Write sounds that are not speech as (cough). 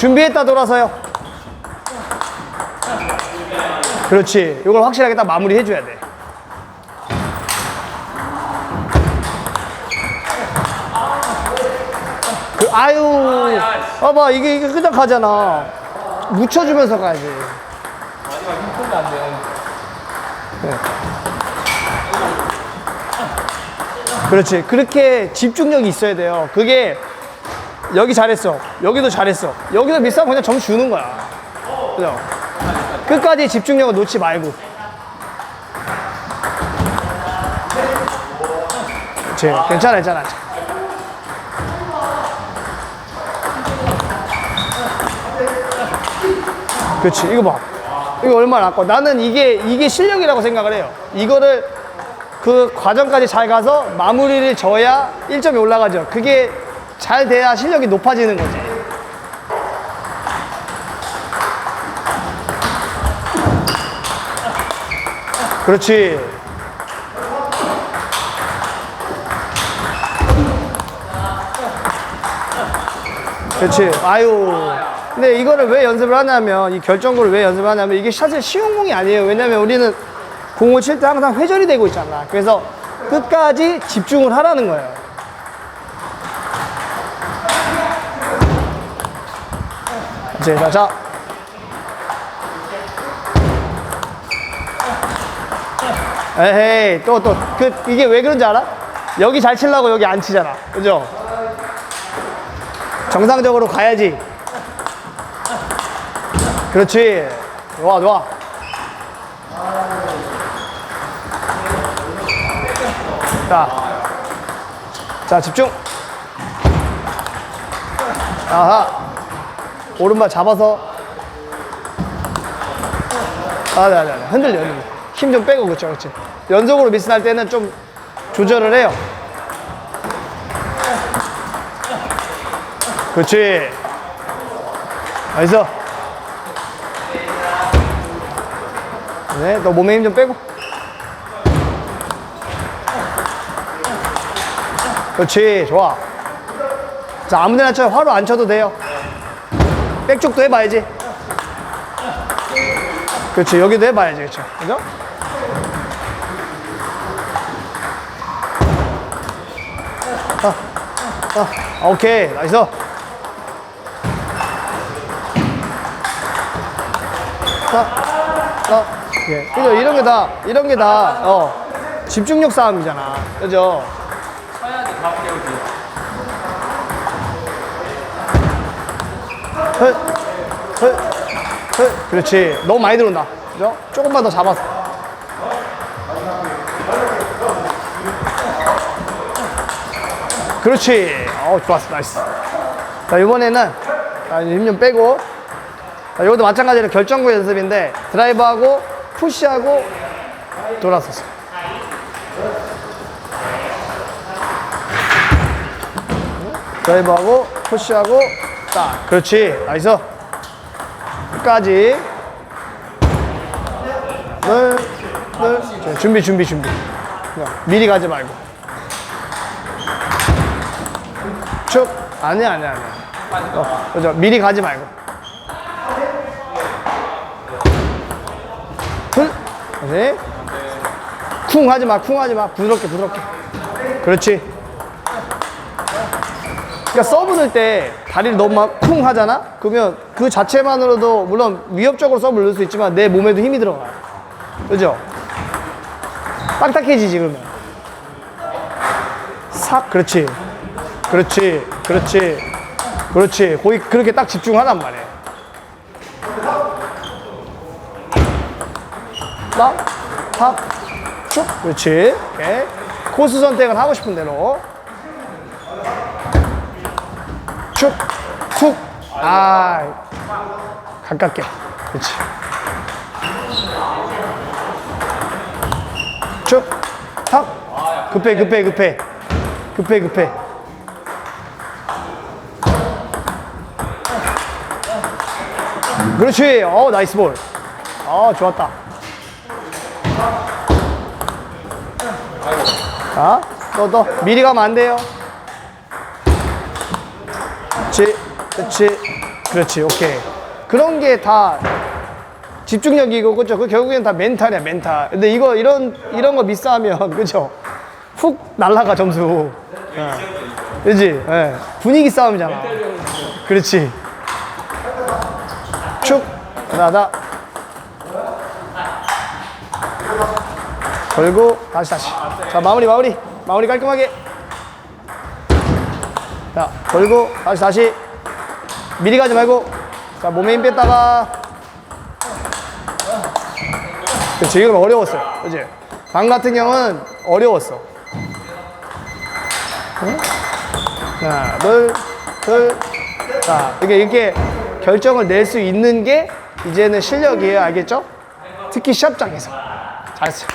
준비했다 돌아서요. 그렇지. 이걸 확실하게 딱 마무리 해줘야 돼. 그, 아유. 봐봐, 이게, 이게 끄덕하잖아. 묻혀주면서 가야지. 네. 그렇지. 그렇게 집중력이 있어야 돼요. 그게 여기 잘했어. 여기도 잘했어. 여기도 미스하면 그냥 점수 주는 거야. 그죠? 끝까지 집중력을 놓지 말고. 그렇지. 괜찮아, 괜찮아. 그렇지. 이거 봐. 이거 얼마나 아까 나는 이게 이게 실력이라고 생각을 해요. 이거를 그 과정까지 잘 가서 마무리를 져야 1점이 올라가죠. 그게 잘 돼야 실력이 높아지는 거지. 그렇지. 그렇지. 아유. 근데 이거를 왜 연습을 하냐면, 이 결정구를 왜 연습을 하냐면, 이게 사실 쉬운 공이 아니에요. 왜냐면 우리는 공을 칠 때 항상 회전이 되고 있잖아. 그래서 끝까지 집중을 하라는 거예요. 이제, 자, 자. 에헤이, 또, 또, 그, 이게 왜 그런지 알아? 여기 잘 치려고 여기 안 치잖아. 그죠? 정상적으로 가야지. 그렇지. 좋아, 좋아. 자. 자, 집중. 아하. 오른발 잡아서. 아, 네, 네, 네. 흔들려, 흔들려. 힘 좀 빼고, 그렇죠, 그렇지. 연속으로 미스 날 때는 좀 조절을 해요. 그렇지. 나이스. 네, 너 몸에 힘 좀 빼고. 그렇지, 좋아. 자, 아무 데나 쳐요. 화로 안 쳐도 돼요. 백쪽도 해봐야지. 그렇지, 여기도 해봐야지, 그렇죠. 그죠? 아, 아, 오케이, 나이스. 자, 자, 예. 그죠? 이런 게 다, 이런 게 다, 어, 집중력 싸움이잖아. 그죠? 그렇지. 너무 많이 들어온다. 그죠? 조금만 더 잡아서. 그렇지. 어, 좋았어. 나이스. 자, 이번에는 힘 좀 빼고. 자, 이것도 마찬가지로 결정구 연습인데 드라이브하고 푸시하고 돌아서서. 드라이브하고 푸시하고 딱. 그렇지. 나이스. 끝까지. 늘, 늘. 자, 준비, 준비, 준비. 자, 미리 가지 말고. 쭉. 아니야, 아니야, 아니야. 어, 그죠. 미리 가지 말고. 훌. 쿵 하지 마, 쿵 하지 마. 부드럽게, 부드럽게. 그렇지. 그러니까 서브 넣을 때 다리를 너무 막 쿵 하잖아? 그러면 그 자체만으로도 물론 위협적으로 넣을 수 있지만 내 몸에도 힘이 들어가. 그죠? 딱딱해지지, 그러면. 싹, 그렇지. 그렇지, 그렇지, 그렇지. 거기 그렇게 딱 집중하란 말이야. 딱, 탁, 쭉. 그렇지. 오케이. 코스 선택은 하고 싶은 대로. 쭉, 툭. 아, 가깝게. 그렇지. 쭉, 탁. 급해, 급해, 급해. 급해, 급해. 그렇지. 어, 나이스 볼. 어, 좋았다. 자, 또, 또. 미리 가면 안 돼요. 그렇지. 그렇지. 오케이. 그런 게 다 집중력이고, 그죠? 그 결국엔 다 멘탈이야, 멘탈. 근데 이거, 이런, 이런 거 미스하면, (laughs) 그죠? 훅 날라가, 점수. 예. 그지? 예. 분위기 싸움이잖아. 그렇지. 축, 나다. 걸고, 다시, 다시. 자, 마무리, 마무리. 마무리 깔끔하게. 자, 걸고, 다시, 다시. 미리 가지 말고. 자, 몸에 힘 뺐다가. 그치, 이건 어려웠어요. 그치? 방 같은 경우는 어려웠어. 응? 하나, 둘, 둘. 자, 이게 이렇게 결정을 낼 수 있는 게 이제는 실력이에요. 알겠죠? 특히 시합장에서. 잘했어요.